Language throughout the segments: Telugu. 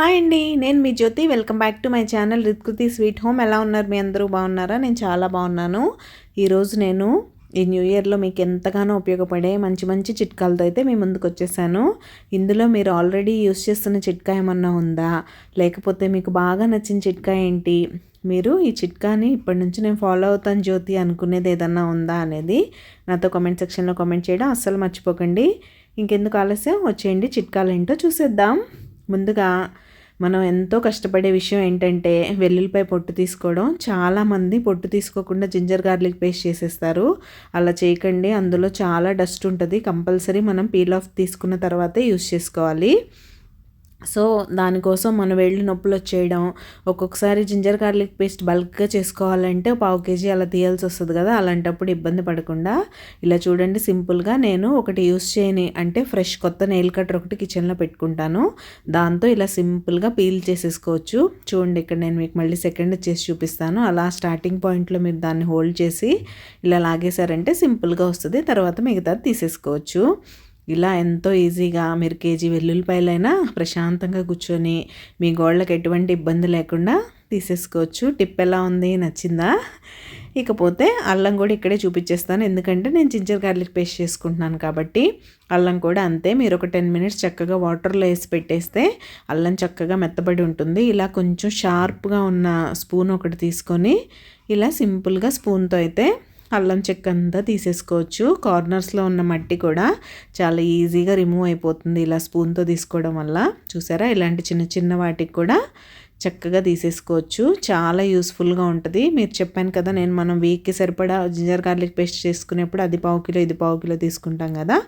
హాయ్ అండి నేను మీ Jyothi. Welcome back to my channel Rithkruthi sweet home. ఎలా ఉన్నారు మీ అందరూ? బాగున్నారా? నేను చాలా బాగున్నాను. ఈరోజు నేను ఈ న్యూ ఇయర్లో మీకు ఎంతగానో ఉపయోగపడే మంచి మంచి చిట్కాలతో అయితే మీ ముందుకు వచ్చేసాను. ఇందులో మీరు ఆల్రెడీ యూస్ చేస్తున్న చిట్కా ఏమన్నా ఉందా? లేకపోతే మీకు బాగా నచ్చిన చిట్కా ఏంటి? మీరు ఈ చిట్కాని ఇప్పటి నుంచి నేను ఫాలో అవుతాను జ్యోతి అనుకునేది ఏదన్నా ఉందా అనేది నాతో కామెంట్ సెక్షన్లో కామెంట్ చేయడం అస్సలు మర్చిపోకండి. ఇంకెందుకు ఆలస్యం? వచ్చేయండి చిట్కాలు ఏంటో చూసేద్దాం. ముందుగా మనం ఎంతో కష్టపడే విషయం ఏంటంటే వెల్లుల్లిపాయ పొట్టు తీసుకోవడం. చాలామంది పొట్టు తీసుకోకుండా జింజర్ గార్లిక్ పేస్ట్ చేసేస్తారు. అలా చేయకండి. అందులో చాలా డస్ట్ ఉంటుంది. కంపల్సరీ మనం పీల్ ఆఫ్ తీసుకున్న తర్వాతే యూస్ చేసుకోవాలి. సో దానికోసం మన వేళ్ళు నొప్పులు వచ్చేయడం ఒక్కొక్కసారి జింజర్ గార్లిక్ పేస్ట్ బల్క్గా చేసుకోవాలంటే పావు కేజీ అలా తీయాల్సి వస్తుంది కదా అలాంటప్పుడు ఇబ్బంది పడకుండా ఇలా చూడండి సింపుల్గా నేను ఒకటి యూస్ చేయని అంటే ఫ్రెష్ కొత్త నెయిల్ కట్టర్ ఒకటి కిచెన్లో పెట్టుకుంటాను. దాంతో ఇలా సింపుల్గా పీల్ చేసేసుకోవచ్చు. చూడండి ఇక్కడ నేను మీకు మళ్ళీ సెకండ్ చేసి చూపిస్తాను. అలా స్టార్టింగ్ పాయింట్లో మీరు దాన్ని హోల్డ్ చేసి ఇలా లాగేశారంటే సింపుల్గా వస్తుంది. తర్వాత మిగతాది తీసేసుకోవచ్చు. ఇలా ఎంతో ఈజీగా మీరు కేజీ వెల్లుల్లిపాయలైనా ప్రశాంతంగా కూర్చొని మీ గోళ్ళకి ఎటువంటి ఇబ్బంది లేకుండా తీసేసుకోవచ్చు. టిప్ ఎలా ఉంది? నచ్చిందా? ఇకపోతే అల్లం కూడా ఇక్కడే చూపించేస్తాను ఎందుకంటే నేను జింజర్ గార్లిక్ పేస్ట్ చేసుకుంటున్నాను కాబట్టి అల్లం కూడా అంతే. మీరు ఒక టెన్ మినిట్స్ చక్కగా వాటర్లో వేసి పెట్టేస్తే అల్లం చక్కగా మెత్తబడి ఉంటుంది. ఇలా కొంచెం షార్ప్గా ఉన్న స్పూన్ ఒకటి తీసుకొని ఇలా సింపుల్గా స్పూన్తో అయితే అల్లం చెక్క అంతా తీసేసుకోవచ్చు. కార్నర్స్లో ఉన్న మట్టి కూడా చాలా ఈజీగా రిమూవ్ అయిపోతుంది ఇలా స్పూన్తో తీసుకోవడం వల్ల. చూసారా? ఇలాంటి చిన్న చిన్న వాటికి కూడా చక్కగా తీసేసుకోవచ్చు. చాలా యూస్ఫుల్గా ఉంటుంది. మీరు చెప్పాను కదా నేను మనం వీక్కి సరిపడా జింజర్ గార్లిక్ పేస్ట్ చేసుకునేప్పుడు అది పావు కిలో ఇది పావు కిలో తీసుకుంటాం కదా.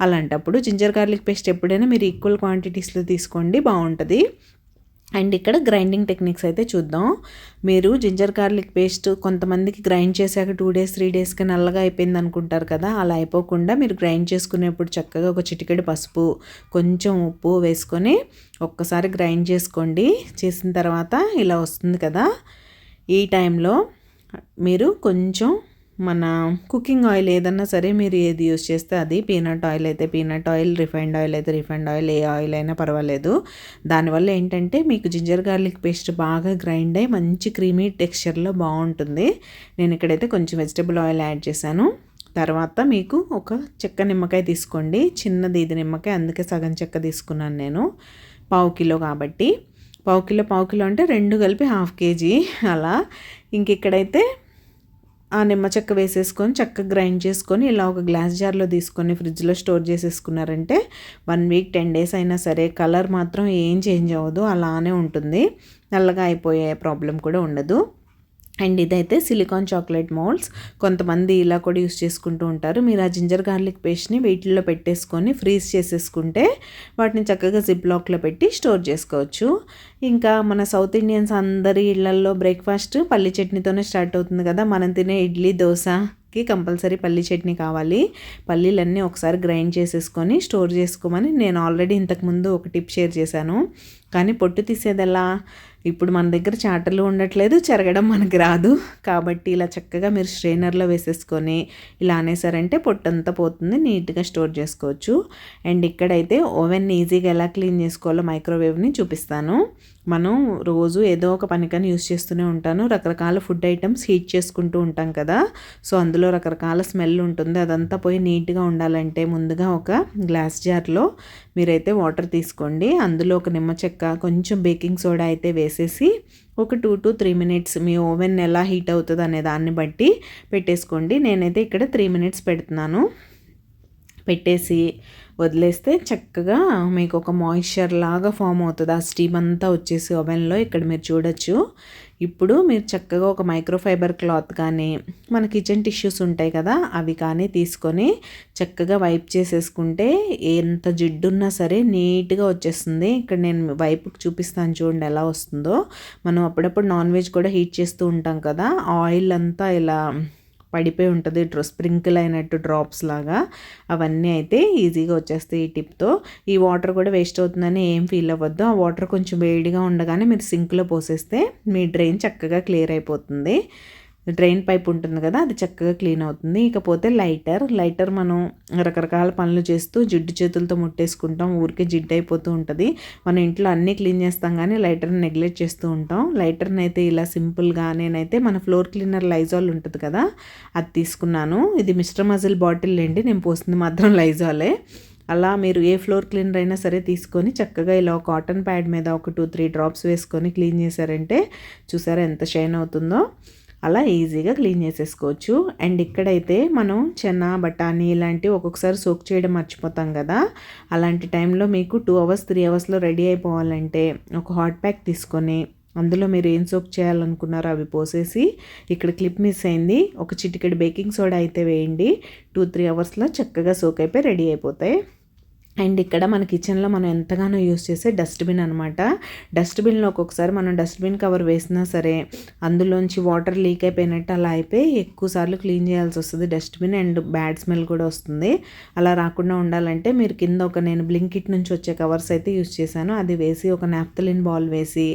అలాంటప్పుడు జింజర్ గార్లిక్ పేస్ట్ ఎప్పుడైనా మీరు ఈక్వల్ క్వాంటిటీస్లో తీసుకోండి బాగుంటుంది. అండ్ ఇక్కడ గ్రైండింగ్ టెక్నిక్స్ అయితే చూద్దాం. మీరు జింజర్ గార్లిక్ పేస్ట్ కొంతమందికి గ్రైండ్ చేశాక టూ డేస్ త్రీ డేస్కి నల్లగా అయిపోయింది అనుకుంటారు కదా అలా అయిపోకుండా మీరు గ్రైండ్ చేసుకునేప్పుడు చక్కగా ఒక చిటికెడు పసుపు కొంచెం ఉప్పు వేసుకొని ఒక్కసారి గ్రైండ్ చేసుకోండి. చేసిన తర్వాత ఇలా వస్తుంది కదా. ఈ టైంలో మీరు కొంచెం మన కుకింగ్ ఆయిల్ ఏదన్నా సరే మీరు ఏది యూస్ చేస్తే అది పీనట్ ఆయిల్ అయితే పీనట్ ఆయిల్ రిఫైండ్ ఆయిల్ అయితే రిఫైండ్ ఆయిల్ ఏ ఆయిల్ అయినా పర్వాలేదు. దానివల్ల ఏంటంటే మీకు జింజర్ గార్లిక్ పేస్ట్ బాగా గ్రైండ్ అయ్యి మంచి క్రీమీ టెక్స్చర్లో బాగుంటుంది. నేను ఇక్కడైతే కొంచెం వెజిటబుల్ ఆయిల్ యాడ్ చేశాను. తర్వాత మీకు ఒక చెక్క నిమ్మకాయ తీసుకోండి. చిన్నది ఇది నిమ్మకాయ అందుకే సగం చెక్క తీసుకున్నాను నేను. పావు కిలో కాబట్టి. పావు కిలో పావు కిలో అంటే రెండు కలిపి హాఫ్ కేజీ అలా. ఇంక ఇక్కడైతే ఆ నిమ్మ చెక్క వేసేసుకొని చెక్క గ్రైండ్ చేసుకొని ఇలా ఒక గ్లాస్ జార్లో తీసుకొని ఫ్రిడ్జ్లో స్టోర్ చేసేసుకున్నారంటే వన్ వీక్ టెన్ డేస్ అయినా సరే కలర్ మాత్రం ఏం చేంజ్ అవ్వదు అలానే ఉంటుంది. నల్లగా అయిపోయే ప్రాబ్లం కూడా ఉండదు. అండ్ ఇదైతే సిలికాన్ చాక్లెట్ మోల్డ్స్. కొంతమంది ఇలా కూడా యూస్ చేసుకుంటూ ఉంటారు. మీరు ఆ జింజర్ గార్లిక్ పేస్ట్ని వీటిల్లో పెట్టేసుకొని ఫ్రీజ్ చేసేసుకుంటే వాటిని చక్కగా జిప్ లాక్లో పెట్టి స్టోర్ చేసుకోవచ్చు. ఇంకా మన సౌత్ ఇండియన్స్ అందరి ఇళ్ళల్లో బ్రేక్ఫాస్ట్ పల్లి చట్నీతోనే స్టార్ట్ అవుతుంది కదా. మనం తినే ఇడ్లీ దోశ కి కంపల్సరీ పల్లి చట్నీ కావాలి. పల్లీలన్నీ ఒకసారి గ్రైండ్ చేసేసుకొని స్టోర్ చేసుకోమని నేను ఆల్రెడీ ఇంతకుముందు ఒక టిప్ షేర్ చేశాను. కానీ పొట్టు తీసేది ఎలా ఇప్పుడు మన దగ్గర చాటలు ఉండట్లేదు చెరగడం మనకు రాదు. కాబట్టి ఇలా చక్కగా మీరు స్ట్రైనర్లో వేసేసుకొని ఇలా అనేసారంటే పొట్టంతా పోతుంది నీట్గా స్టోర్ చేసుకోవచ్చు. అండ్ ఇక్కడైతే ఓవెన్ ఈజీగా ఎలా క్లీన్ చేసుకోవాలో మైక్రోవేవ్ని చూపిస్తాను. మనం రోజు ఏదో ఒక పనికని యూస్ చేస్తూనే ఉంటాను. రకరకాల ఫుడ్ ఐటమ్స్ హీట్ చేసుకుంటూ ఉంటాం కదా. సో అందులో రకరకాల స్మెల్ ఉంటుంది. అదంతా పోయి నీట్గా ఉండాలంటే ముందుగా ఒక గ్లాస్ జార్లో మీరైతే వాటర్ తీసుకోండి. అందులో ఒక నిమ్మ చెక్క కొంచెం బేకింగ్ సోడా అయితే వేసేసి ఒక టూ టు త్రీ మినిట్స్ మీ ఓవెన్ ఎలా హీట్ అవుతుంది అనే దాన్ని బట్టి పెట్టేసుకోండి. నేనైతే ఇక్కడ త్రీ మినిట్స్ పెడుతున్నాను. పెట్టేసి వదిలేస్తే చక్కగా మీకు ఒక మాయిశ్చర్ లాగా ఫామ్ అవుతుంది. ఆ స్టీమ్ అంతా వచ్చేసి ఓవెన్లో ఇక్కడ మీరు చూడొచ్చు. ఇప్పుడు మీరు చక్కగా ఒక మైక్రోఫైబర్ క్లాత్ కానీ మన కిచెన్ టిష్యూస్ ఉంటాయి కదా అవి కానీ తీసుకొని చక్కగా వైప్ చేసేసుకుంటే ఎంత జిడ్డున్నా సరే నీట్గా వచ్చేస్తుంది. ఇక్కడ నేను వైపు చూపిస్తాను చూడండి ఎలా వస్తుందో. మనం అప్పుడప్పుడు నాన్ వెజ్ కూడా హీట్ చేస్తూ ఉంటాం కదా ఆయిల్ అంతా ఇలా పడిపోయి ఉంటుంది. డ్రో స్ప్రింకిల్ అయినట్టు డ్రాప్స్ లాగా. అవన్నీ అయితే ఈజీగా వచ్చేస్తాయి ఈ టిప్తో. ఈ వాటర్ కూడా వేస్ట్ అవుతుందని ఏం ఫీల్ అవ్వద్దు. ఆ వాటర్ కొంచెం వేడిగా ఉండగానే మీరు సింక్లో పోసేస్తే మీ డ్రైన్ చక్కగా క్లియర్ అయిపోతుంది. డ్రైన్ పైప్ ఉంటుంది కదా అది చక్కగా క్లీన్ అవుతుంది. ఇకపోతే లైటర్ లైటర్ మనం రకరకాల పనులు చేస్తూ జిడ్డు చేతులతో ముట్టేసుకుంటాం. ఊరికే జిడ్డు అయిపోతూ ఉంటుంది. మన ఇంట్లో అన్నీ క్లీన్ చేస్తాం కానీ లైటర్ని నెగ్లెక్ట్ చేస్తూ ఉంటాం. లైటర్ని అయితే ఇలా సింపుల్గా నేనైతే మన ఫ్లోర్ క్లీనర్ లైజాల్ ఉంటుంది కదా అది తీసుకున్నాను. ఇది మిస్టర్ మజిల్ బాటిల్ అండి నేను పోస్తుంది మాత్రం లైజాలే. అలా మీరు ఏ ఫ్లోర్ క్లీనర్ అయినా సరే తీసుకొని చక్కగా ఇలా కాటన్ ప్యాడ్ మీద ఒక టూ త్రీ డ్రాప్స్ వేసుకొని క్లీన్ చేశారంటే చూసారా ఎంత షైన్ అవుతుందో. అలా ఈజీగా క్లీన్ చేసేసుకోవచ్చు. అండ్ ఇక్కడైతే మనం చెన్న బఠానీ ఇలాంటివి ఒక్కొక్కసారి సోక్ చేయడం మర్చిపోతాం కదా. అలాంటి టైంలో మీకు టూ అవర్స్ త్రీ అవర్స్లో రెడీ అయిపోవాలంటే ఒక హాట్ ప్యాక్ తీసుకొని అందులో మీరు ఏం సోక్ చేయాలనుకున్నారో అవి పోసేసి ఇక్కడ క్లిప్ మిస్ అయింది. ఒక చిటికెడు బేకింగ్ సోడా అయితే వేయండి. టూ త్రీ అవర్స్లో చక్కగా సోక్ అయిపోయి రెడీ అయిపోతాయి. అండ్ ఇక్కడ మన కిచెన్లో మనం ఎంతగానో యూస్ చేసే డస్ట్బిన్ అనమాట డస్ట్బిన్లో ఒక్కొక్కసారి మనం డస్ట్బిన్ కవర్ వేసినా సరే అందులోంచి వాటర్ లీక్ అయిపోయినట్టు అలా అయిపోయి ఎక్కువసార్లు క్లీన్ చేయాల్సి వస్తుంది డస్ట్బిన్ అండ్ బ్యాడ్ స్మెల్ కూడా వస్తుంది. అలా రాకుండా ఉండాలంటే మీరు కింద ఒక నేను బ్లింకిట్ నుంచి వచ్చే కవర్స్ అయితే యూస్ చేశాను. అది వేసి ఒక నాప్తలిన్ బాల్ వేసి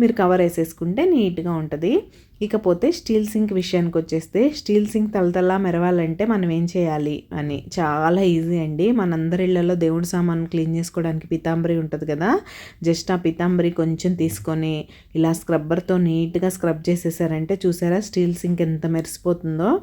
మీరు కవర్ వేసేసుకుంటే నీట్గా ఉంటుంది. ఇకపోతే స్టీల్ సింక్ విషయానికి వచ్చేస్తే స్టీల్ సింక్ తలతలా మెరవాలంటే మనం ఏం చేయాలి అని. చాలా ఈజీ అండి. మనందరి ఇళ్ళలో దేవుడి సామాన్ క్లీన్ చేసుకోవడానికి పితాంబరి ఉంటుంది కదా. జస్ట్ ఆ పితాంబరి కొంచెం తీసుకొని ఇలా స్క్రబ్బర్తో నీట్గా స్క్రబ్ చేసేసారంటే చూసారా స్టీల్ సింక్ ఎంత మెరిసిపోతుందో.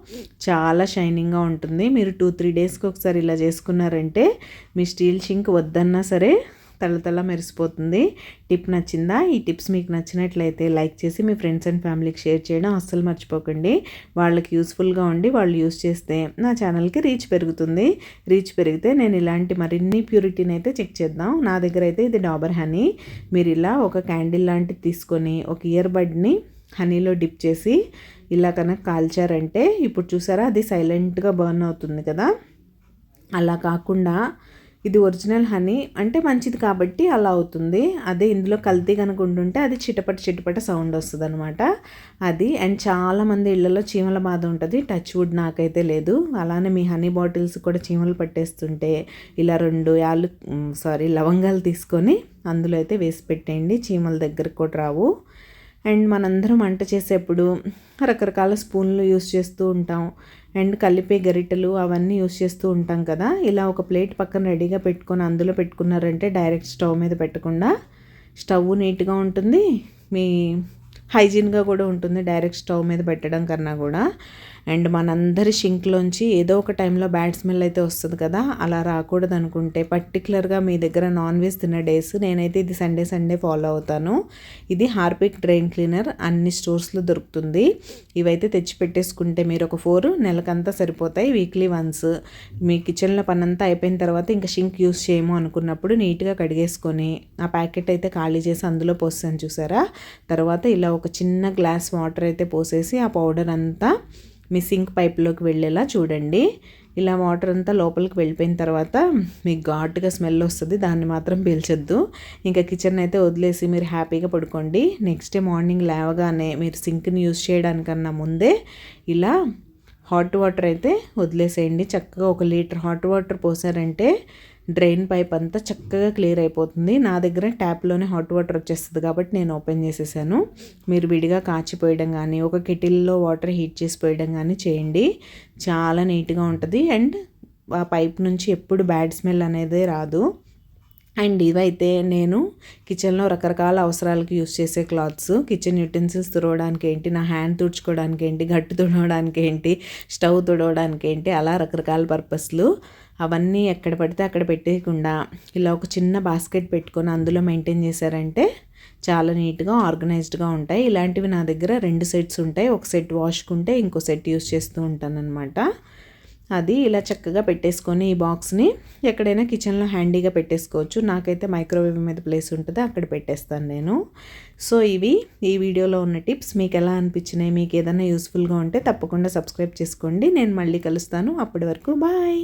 చాలా షైనింగ్గా ఉంటుంది. మీరు టూ త్రీ డేస్కి ఒకసారి ఇలా చేసుకున్నారంటే మీ స్టీల్ సింక్ వద్దన్నా సరే తల మెరిసిపోతుంది. టిప్ నచ్చిందా? ఈ టిప్స్ మీకు నచ్చినట్లయితే లైక్ చేసి మీ ఫ్రెండ్స్ అండ్ ఫ్యామిలీకి షేర్ చేయడం అస్సలు మర్చిపోకండి. వాళ్ళకి యూస్ఫుల్గా ఉండి వాళ్ళు యూస్ చేస్తే నా ఛానల్కి రీచ్ పెరుగుతుంది. రీచ్ పెరిగితే నేను ఇలాంటి మరిన్ని ప్యూరిటీని అయితే చెక్ చేద్దాం. నా దగ్గర అయితే ఇది డాబర్ హనీ. మీరు ఇలా ఒక క్యాండిల్ లాంటిది తీసుకొని ఒక ఇయర్ బడ్ని హనీలో డిప్ చేసి ఇలా కనుక కాల్చారంటే ఇప్పుడు చూసారా అది సైలెంట్గా బర్న్ అవుతుంది కదా. అలా కాకుండా ఇది ఒరిజినల్ హనీ. అంటే మంచిది కాబట్టి అలా అవుతుంది. అదే ఇందులో కల్తీ కనుక ఉంటుంటే అది చిటపట చిటపట సౌండ్ వస్తుంది అనమాట అది అండ్ చాలామంది ఇళ్ళలో చీమల బాధ ఉంటుంది. టచ్ వుడ్ నాకైతే లేదు. అలానే మీ హనీ బాటిల్స్ కూడా చీమలు పట్టేస్తుంటే ఇలా రెండు యాలు సారీ లవంగాలు తీసుకొని అందులో అయితే వేసి పెట్టేయండి. చీమల దగ్గరకు కూడా రావు. అండ్ మనందరం వంట చేసేప్పుడు రకరకాల స్పూన్లు యూస్ చేస్తూ ఉంటాం. అండ్ కలిపే గరిటెలు అవన్నీ యూస్ చేస్తూ ఉంటాం కదా. ఇలా ఒక ప్లేట్ పక్కన రెడీగా పెట్టుకొని అందులో పెట్టుకున్నారంటే డైరెక్ట్ స్టవ్ మీద పెట్టకుండా స్టవ్ నీట్గా ఉంటుంది. మీ హైజీన్గా కూడా ఉంటుంది డైరెక్ట్ స్టవ్ మీద పెట్టడం కన్నా కూడా. అండ్ మనందరి షింక్లోంచి ఏదో ఒక టైంలో బ్యాడ్ స్మెల్ అయితే వస్తుంది కదా అలా రాకూడదు అనుకుంటే పర్టికులర్గా మీ దగ్గర నాన్ వెజ్ తిన్న డేస్ నేనైతే ఇది సండే సండే ఫాలో అవుతాను. ఇది హార్పిక్ డ్రైన్ క్లీనర్ అన్ని స్టోర్స్లో దొరుకుతుంది. ఇవైతే తెచ్చి పెట్టేసుకుంటే మీరు ఒక ఫోర్ నెలకంతా సరిపోతాయి వీక్లీ వన్స్. మీ కిచెన్లో పనంతా అయిపోయిన తర్వాత ఇంకా షింక్ యూస్ చేయము అనుకున్నప్పుడు నీట్గా కడిగేసుకొని ఆ ప్యాకెట్ అయితే ఖాళీ చేసి అందులో పోసాను చూసారా? తర్వాత ఇలా ఒక చిన్న గ్లాస్ వాటర్ అయితే పోసేసి ఆ పౌడర్ అంతా మీ సింక్ పైప్లోకి వెళ్ళేలా చూడండి. ఇలా వాటర్ అంతా లోపలికి వెళ్ళిపోయిన తర్వాత మీకు ఘాటుగా స్మెల్ వస్తుంది దాన్ని మాత్రం పీల్చొద్దు. ఇంకా కిచెన్ అయితే వదిలేసి మీరు హ్యాపీగా పడుకోండి. నెక్స్ట్ డే మార్నింగ్ లేవగానే మీరు సింక్ని యూజ్ చేయడానికన్నా ముందే ఇలా హాట్ వాటర్ అయితే వదిలేసేయండి. చక్కగా ఒక లీటర్ హాట్ వాటర్ పోసారంటే డ్రైన్ పైప్ అంతా చక్కగా క్లియర్ అయిపోతుంది. నా దగ్గర ట్యాప్లోనే హాట్ వాటర్ వచ్చేస్తుంది కాబట్టి నేను ఓపెన్ చేసేసాను. మీరు విడిగా కాచిపోయడం కానీ ఒక కెటిల్లో వాటర్ హీట్ చేసి పోయడం కానీ చేయండి. చాలా నీట్గా ఉంటుంది. అండ్ ఆ పైప్ నుంచి ఎప్పుడు బ్యాడ్ స్మెల్ అనేది రాదు. అండ్ ఇవైతే నేను కిచెన్లో రకరకాల అవసరాలకు యూస్ చేసే క్లాత్స్. కిచెన్ యూటెన్సిల్స్ తుడవడానికి ఏంటి? నా హ్యాండ్ తుడుచుకోవడానికి ఏంటి? గట్టు తుడవడానికి ఏంటి? స్టవ్ తుడవడానికి ఏంటి? అలా రకరకాల పర్పస్లు. అవన్నీ ఎక్కడ పడితే అక్కడ పెట్టేయకుండా ఇలా ఒక చిన్న బాస్కెట్ పెట్టుకొని అందులో మెయింటైన్ చేశారంటే చాలా నీట్గా ఆర్గనైజ్డ్గా ఉంటాయి. ఇలాంటివి నా దగ్గర రెండు సెట్స్ ఉంటాయి. ఒక సెట్ వాష్కుంటే ఇంకో సెట్ యూస్ చేస్తూ ఉంటానన్నమాట. అది ఇలా చక్కగా పెట్టేసుకొని ఈ బాక్స్ని ఎక్కడైనా కిచెన్లో హ్యాండీగా పెట్టేసుకోవచ్చు. నాకైతే మైక్రోవేవ్ మీద ప్లేస్ ఉంటుంది అక్కడ పెట్టేస్తాను నేను. సో ఇవి ఈ వీడియోలో ఉన్న టిప్స్. మీకు ఎలా అనిపించినాయి మీకు ఏదైనా యూస్ఫుల్గా ఉంటే తప్పకుండా సబ్స్క్రైబ్ చేసుకోండి. నేను మళ్ళీ కలుస్తాను. అప్పటి వరకు బాయ్!